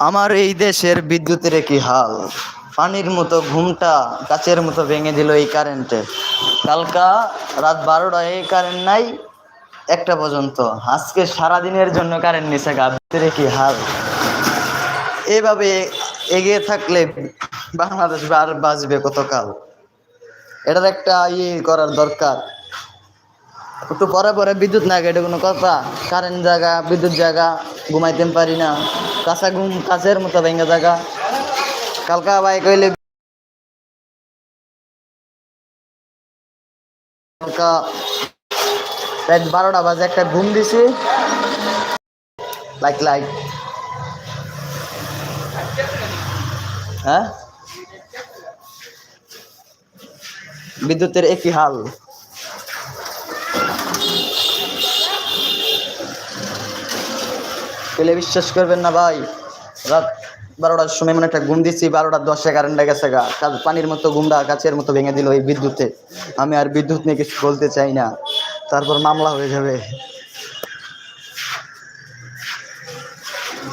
আমার এই দেশের বিদ্যুতের কি হাল। পানির মতো ঘুমটা কাচের মতো ভেঙে দিল এই কারেন্টে কালকা রাত বারোটায় এই কারেন্ট নাই, একটা পর্যন্ত। আজকে সারাদিনের জন্য কারেন্ট নিছে গা ভিতরে কি হাল। এভাবে এগিয়ে থাকলে বাংলাদেশ আর বাঁচবে কতকাল? এটার একটা ইয়ে করার দরকার। একটু পরে পরে বিদ্যুৎ না এটা কোনো কথা। কারেন্ট জায়গা, বিদ্যুৎ জায়গা, ঘুমাইতে পারি না। কাঁচা ঘুম কাছের মতো ভেঙে জায়গা। কালকা ভাই কইলে রাত বারোটা বাজে একটা ঘুম দিছি। লাইক লাইক হ্যাঁ? বিদ্যুতের একই হাল। পেলে বিশ্বাস করবেন না ভাই। রাত বারোটার সময় মানে একটা ঘুম দিচ্ছি বারোটা দশে কারেন্টটা গেছে গা। কাজ পানির মতো ঘুমটা গাছের মতো ভেঙে দিল এই বিদ্যুতে। আমি আর বিদ্যুৎ নিয়ে কিছু বলতে চাই না। তারপর মামলা হয়ে যাবে।